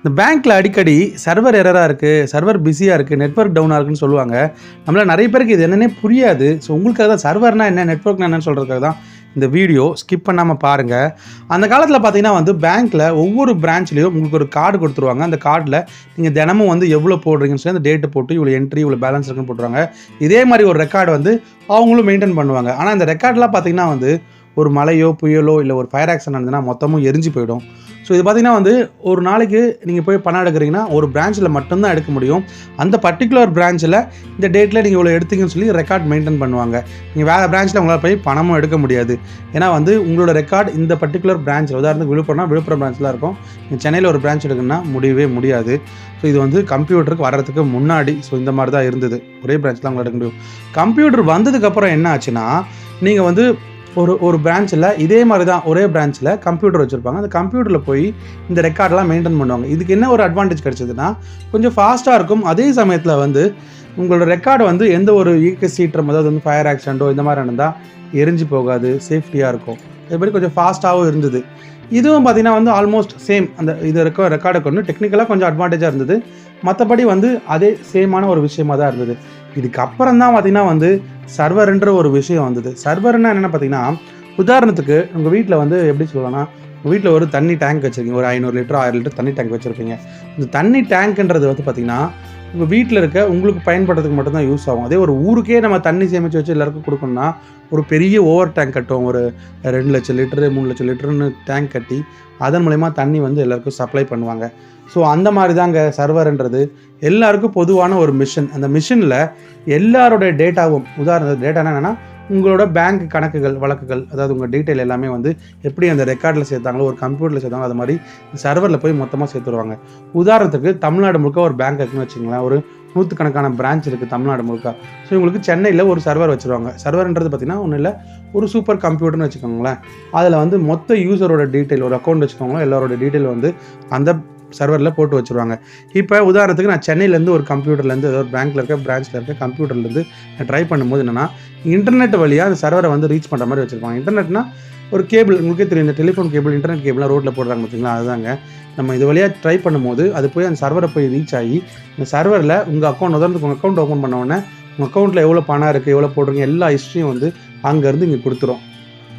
இந்த பேங்க்கில் அடிக்கடி சர்வர் எரராக இருக்குது சர்வர் பிஸியாக இருக்குது நெட்வொர்க் டவுனாக இருக்குன்னு சொல்லுவாங்க. நம்மள நிறைய பேருக்கு இது என்னென்னே புரியாது. ஸோ உங்களுக்காக தான் சர்வர்னா என்ன நெட்ஒர்க்னா என்னன்னு சொல்கிறதுக்காக தான் இந்த வீடியோ ஸ்கிப் பண்ணாமல் பாருங்கள் அந்த காலத்தில் பார்த்தீங்கன்னா வந்து பேங்க்கில் ஒவ்வொரு பிரான்ச்லேயும் உங்களுக்கு ஒரு கார்டு கொடுத்துருவாங்க. அந்த கார்டில் நீங்கள் தினமும் வந்து எவ்வளோ போடுறீங்கன்னு சொல்லி அந்த டேட்டு போட்டு இவ்வளோ என்ட்ரி இவ்வளோ பேலன்ஸ் இருக்குன்னு போட்டுருவாங்க. இதே மாதிரி ஒரு ரெக்கார்டு வந்து அவங்களும் மெயின்டைன் பண்ணுவாங்க. ஆனால் அந்த ரெக்கார்ட்லாம் பார்த்தீங்கன்னா வந்து ஒரு மழையோ புயலோ இல்லை ஒரு ஃபயர் ஆக்சிடென்ட் நடந்ததுன்னா மொத்தமும் எரிஞ்சு போயிடும். ஸோ இது பார்த்தீங்கன்னா வந்து ஒரு நாளைக்கு நீங்கள் போய் பணம் எடுக்கிறீங்கன்னா ஒரு பிரான்ச்சில் மட்டும்தான் எடுக்க முடியும். அந்த பர்டிகுலர் பிரான்ச்சில் இந்த டேட்டில் நீங்கள் இவ்வளோ எடுத்தீங்கன்னு சொல்லி ரெக்கார்ட் மெயின்டைன் பண்ணுவாங்க. நீங்கள் வேறு பிரான்ச்சில் உங்களால் போய் பணமும் எடுக்க முடியாது. ஏன்னா வந்து உங்களோட ரெக்கார்ட் இந்த பர்டிகுலர் பிரான்ச்சில் உதாரணத்துக்கு விழுப்புரம்னா விழுப்புரம் பிரான்ச்சில் இருக்கும். நீங்கள் சென்னையில் ஒரு பிரான்ச் எடுக்கணும்னா முடியவே முடியாது. ஸோ இது வந்து கம்ப்யூட்டருக்கு வர்றதுக்கு முன்னாடி ஸோ இந்த மாதிரி தான் இருந்தது. ஒரே பிரான்ச்சில் உங்களால் எடுக்க முடியும். கம்ப்யூட்டர் வந்ததுக்கப்புறம் என்ன ஆச்சுன்னா நீங்கள் வந்து ஒரு ஒரு பிரான்ச்சில் இதே மாதிரி தான் ஒரே பிரான்ச்சில் கம்ப்யூட்டர் வச்சுருப்பாங்க. அந்த கம்ப்யூட்டரில் போய் இந்த ரெக்கார்டெலாம் மெயின்டைன் பண்ணுவாங்க. இதுக்கு என்ன ஒரு அட்வான்டேஜ் கிடைச்சதுன்னா கொஞ்சம் ஃபாஸ்ட்டாக இருக்கும். அதே சமயத்தில் வந்து உங்களோட ரெக்கார்டு வந்து எந்த ஒரு இயக்க சீற்றம் அதாவது வந்து ஃபயர் ஆக்சிடெண்ட்டோ இந்த மாதிரி நடந்தால் எரிஞ்சு போகாது சேஃப்டியாக இருக்கும். அதே மாதிரி கொஞ்சம் ஃபாஸ்ட்டாகவும் இருந்தது. இதுவும் பார்த்தீங்கன்னா வந்து ஆல்மோஸ்ட் சேம் அந்த இது இருக்க ரெக்கார்டை கொண்டு டெக்னிக்கலாக கொஞ்சம் அட்வான்டேஜாக இருந்தது. மற்றபடி வந்து அதே சேமான ஒரு விஷயமா தான் இருந்தது. இதுக்கப்புறம் தான் பார்த்திங்கன்னா வந்து சர்வர்ன்ற ஒரு விஷயம் வந்தது. சர்வர்னா என்னென்ன பார்த்தீங்கன்னா உதாரணத்துக்கு உங்கள் வீட்டில் வந்து எப்படி சொல்லலாம்னா உங்கள் வீட்டில் ஒரு தண்ணி டேங்க் வச்சுருக்கீங்க. ஒரு ஐநூறு லிட்டர் ஆயிரம் லிட்டர் தண்ணி டேங்க் வச்சுருப்பீங்க. இந்த தண்ணி டேங்க்ன்றது வந்து பார்த்தீங்கன்னா உங்கள் வீட்டில் இருக்க உங்களுக்கு பயன்படுறதுக்கு மட்டும்தான் யூஸ் ஆகும். அதே ஒரு ஊருக்கே நம்ம தண்ணி சேமித்து வச்சு எல்லாருக்கும் கொடுக்கணும்னா ஒரு பெரிய ஓவர் டேங்க் கட்டும். ஒரு ரெண்டு லட்சம் லிட்டரு மூணு லட்சம் லிட்டருன்னு டேங்க் கட்டி அதன் மூலயமா தண்ணி வந்து எல்லாருக்கும் சப்ளை பண்ணுவாங்க. ஸோ அந்த மாதிரி தாங்க சர்வர்ன்றது எல்லாருக்கும் பொதுவான ஒரு மிஷின் அந்த மிஷினில் எல்லாருடைய டேட்டாவும் உதாரணத்துக்கு டேட்டானா என்னென்னா உங்களோட பேங்க் கணக்குகள் வழக்குகள் அதாவது உங்கள் டீட்டெயில் எல்லாமே வந்து எப்படி அந்த ரெக்கார்டில் சேர்த்தாங்களோ ஒரு கம்ப்யூட்டரில் சேர்த்தாங்களோ அது மாதிரி சர்வரில் போய் மொத்தமாக சேர்த்துருவாங்க. உதாரணத்துக்கு தமிழ்நாடு முழுக்க ஒரு பேங்க் இருக்குன்னு வச்சுங்களேன் ஒரு நூற்றுக்கணக்கான பிரான்ச் இருக்குது தமிழ்நாடு முழுக்க. ஸோ இவங்களுக்கு சென்னையில் ஒரு சர்வர் வச்சுருவாங்க. சர்வர்ன்றது பார்த்திங்கன்னா ஒன்றும் இல்லை ஒரு சூப்பர் கம்ப்யூட்டர்னு வச்சுக்கோங்களேன். அதில் வந்து மொத்த யூசரோட டீட்டெயில் ஒரு அக்கௌண்ட் வச்சுக்கோங்களேன் எல்லாரோட டீட்டெயில் வந்து அந்த சர்வரில் போட்டு வச்சுருவாங்க. இப்போ உதாரணத்துக்கு நான் சென்னையிலேருந்து ஒரு கம்ப்யூட்டர்லேருந்து ஏதோ ஒரு பேங்க்கில் இருக்க பிரான்ச்சில் இருக்க கம்ப்யூட்டர்லேருந்து நான் ட்ரை பண்ணும்போது என்னென்னா இன்டர்நெட் வழியாக அந்த சர்வரை வந்து ரீச் பண்ணுற மாதிரி வச்சுருப்பாங்க. இன்டர்நெட்னா ஒரு கேபிள் உங்களுக்கே தெரியும் இந்த டெலிஃபோன் கேபிள் இன்டர்நெட் கேபிளாக ரோட்டில் போடுறாங்க பார்த்தீங்களா அதுதாங்க. நம்ம இது வழியாக ட்ரை பண்ணும்போது அது போய் அந்த சர்வரை போய் ரீச் ஆகி இந்த சர்வரில் உங்கள் அக்கௌண்ட் உதாரணத்துக்கு உங்கள் அக்கௌண்ட் ஓப்பன் பண்ண உடனே உங்கள் அக்கௌண்ட்டில் எவ்வளோ பணம் இருக்குது எவ்வளோ போடுறீங்க எல்லா ஹிஸ்ட்ரியும் வந்து அங்கேருந்து இங்கே கொடுத்துரும்.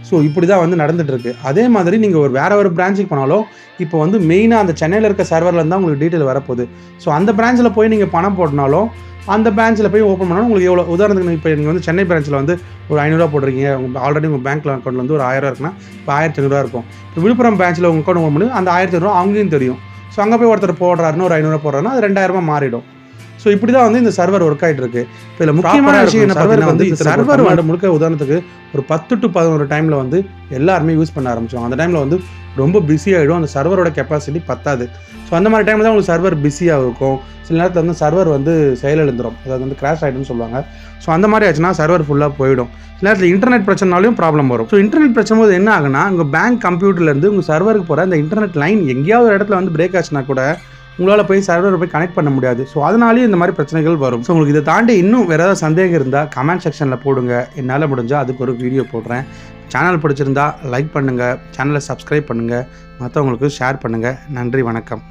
ஸோ இப்படி தான் வந்து நடந்துட்டு இருக்கு அதே மாதிரி நீங்கள் ஒரு வேற ஒரு பிரான்ச்சுக்கு போனாலும் இப்போ வந்து மெயினாக அந்த சென்னையில் இருக்க சர்வரில் தான் உங்களுக்கு டீட்டெயில் வரப்போகுது. ஸோ அந்த பிரான்ச்சில் போய் நீங்கள் பணம் போட்டினாலும் அந்த பிரான்ச்சில் போய் ஓப்பன் பண்ணாலும் உங்களுக்கு எவ்வளோ உதாரணத்துக்கு இப்போ நீங்கள் வந்து சென்னை பிரான்ச்சில் வந்து ஒரு ஐநூறுரூவா போடுறீங்க உங்கள் ஆல்ரெடி உங்கள் பேங்க் அக்கௌண்ட்டில் வந்து ஒரு ஆயிரம் இருக்குன்னா இப்போ ஆயிரத்தி ஐநூறுரூவா இருக்கும். இப்போ விழுப்புரம் பிரான்ச்சில் உங்கள் அக்கௌண்ட் ஓப்பன் பண்ணி அந்த ஆயிரத்தி ஐநூறுரூவா அவங்களையும் தெரியும். ஸோ அங்கே போய் ஒருத்தர் போடுறாருன்னு ஒரு ஐநூறுரூவா போடுறாருன்னா அது ரெண்டாயிரமா மாறிடும். ஸோ இப்படி தான் வந்து இந்த சர்வர் ஒர்க் ஆகிட்டு இருக்கு இப்போ இதில் முக்கியமான விஷயம் என்ன சர்வர் வந்து சர்வர் வந்து முழுக்க உதாரணத்துக்கு ஒரு பத்து டு பதினோரு டைமில் வந்து எல்லாருமே யூஸ் பண்ண ஆரம்பிச்சோம் அந்த டைமில் வந்து ரொம்ப பிஸி ஆகிடும் அந்த சர்வரோட கெப்பாசிட்டி பத்தாது. ஸோ அந்த மாதிரி டைமில் தான் உங்களுக்கு சர்வர் பிஸியாக இருக்கும். சில நேரத்தில் வந்து சர்வர் வந்து செயலிழந்துடும் அதாவது வந்து கிராஷ் ஆகிடும்னு சொல்லுவாங்க. ஸோ அந்த மாதிரி ஆச்சுன்னா சர்வர் ஃபுல்லாக போயிடும். சில நேரத்தில் இன்டர்நெட் பிரச்சனாலையும் ப்ராப்ளம் வரும். ஸோ இன்டர்நெட் பிரச்சனை போது என்ன ஆகுனா உங்கள் பேங்க் கம்ப்யூட்டர்லேருந்து உங்கள் சர்வருக்கு போகிற அந்த இன்டர்நெட் லைன் எங்கேயாவது ஒரு இடத்துல வந்து பிரேக் ஆச்சுன்னா கூட உங்களால் போய் சர்வர் போய் கனெக்ட் பண்ண முடியாது. ஸோ அதனாலேயும் இந்த மாதிரி பிரச்சனைகள் வரும். ஸோ உங்களுக்கு இதை தாண்டி இன்னும் வேறு ஏதாவது சந்தேகம் இருந்தால் கமெண்ட் செக்ஷனில் போடுங்க. என்னால் முடிஞ்சால் அதுக்கு ஒரு வீடியோ போடுறேன். சேனல் பிடிச்சிருந்தா லைக் பண்ணுங்கள் சேனலை சப்ஸ்கிரைப் பண்ணுங்கள் மற்றவங்களுக்கு ஷேர் பண்ணுங்கள் நன்றி வணக்கம்.